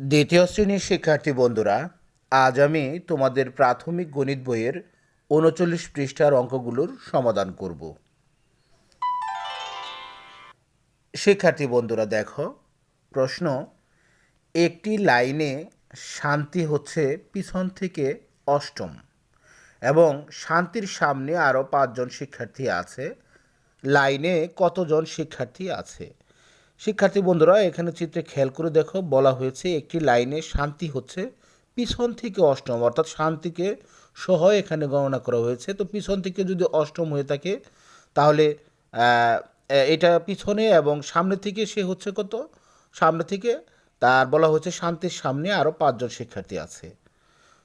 দ্বিতীয় শ্রেণির শিক্ষার্থী বন্ধুরা, আজ আমি তোমাদের প্রাথমিক গণিত বইয়ের উনচল্লিশ পৃষ্ঠার অঙ্কগুলোর সমাধান করব। শিক্ষার্থী বন্ধুরা, দেখো, প্রশ্ন, একটি লাইনে শান্তি হচ্ছে পিছন থেকে অষ্টম এবং শান্তির সামনে আরও পাঁচজন শিক্ষার্থী আছে, লাইনে কতজন শিক্ষার্থী আছে? শিক্ষার্থী বন্ধুরা, এখানে চিত্রে খেয়াল করে দেখো, বলা হয়েছে একটি লাইনে শান্তি হচ্ছে পিছন থেকে অষ্টম, অর্থাৎ শান্তিকে সহ এখানে গণনা করা হয়েছে। তো পিছন থেকে যদি অষ্টম হয়ে থাকে, তাহলে এটা পিছনে এবং সামনে থেকে সে হচ্ছে কত? সামনে থেকে, তার বলা হচ্ছে শান্তির সামনে আরও পাঁচজন শিক্ষার্থী আছে।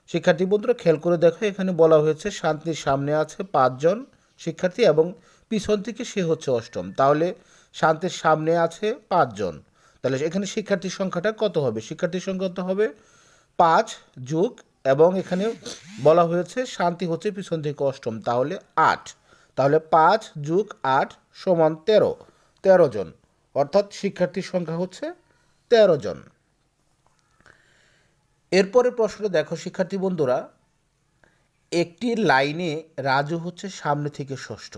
শিক্ষার্থী বন্ধুরা, খেয়াল করে দেখো, এখানে বলা হয়েছে শান্তির সামনে আছে পাঁচজন শিক্ষার্থী এবং পিছন থেকে সে হচ্ছে অষ্টম। তাহলে শান্তির সামনে আছে পাঁচজন। তাহলে এখানে শিক্ষার্থীর সংখ্যাটা কত হবে? শিক্ষার্থীর সংখ্যা কত হবে? পাঁচ যুগ এবং এখানে বলা হয়েছে শান্তি হচ্ছে পিছন থেকে অষ্টম, তাহলে আট। তাহলে পাঁচ যুগ আট সমান তেরো তেরো জন। অর্থাৎ শিক্ষার্থীর সংখ্যা হচ্ছে তেরো জন। এরপরে প্রশ্নটা দেখো শিক্ষার্থী বন্ধুরা, একটি লাইনে রাজু হচ্ছে সামনে থেকে ষষ্ঠ।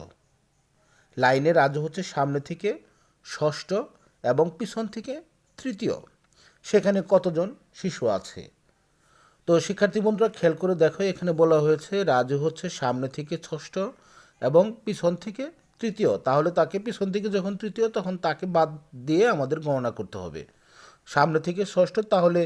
লাইনে রাজু হচ্ছে সামনে থেকে ষষ্ঠ এবং পিছন থেকে তৃতীয়। সেখানে কতজন শিশু আছে? তো শিক্ষার্থী বন্ধুরা, খেয়াল করে দেখো, এখানে বলা হয়েছে রাজু হচ্ছে সামনে থেকে ষষ্ঠ এবং পিছন থেকে তৃতীয়। তাহলে তাকে পিছন থেকে যখন তৃতীয়, তখন তাকে বাদ দিয়ে আমাদের গণনা করতে হবে। সামনে থেকে ষষ্ঠ, তাহলে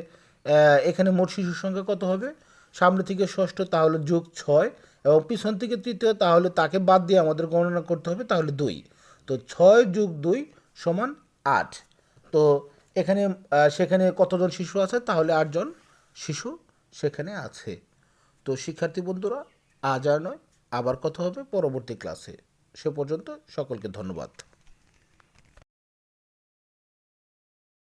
এখানে মোট শিশুর সংখ্যা কত হবে? সামনে থেকে ষষ্ঠ, তাহলে যোগ ছয় এবং পিছন থেকে তৃতীয়, তাহলে তাকে বাদ দিয়ে আমাদের গণনা করতে হবে, তাহলে দুই। তো ছয় যুগ দুই সমান আট। তো এখানে সেখানে কতজন শিশু আছে? তাহলে আটজন শিশু সেখানে আছে। তো শিক্ষার্থী বন্ধুরা, আজ আর নয়, আবার কথা হবে পরবর্তী ক্লাসে। সে পর্যন্ত সকলকে ধন্যবাদ।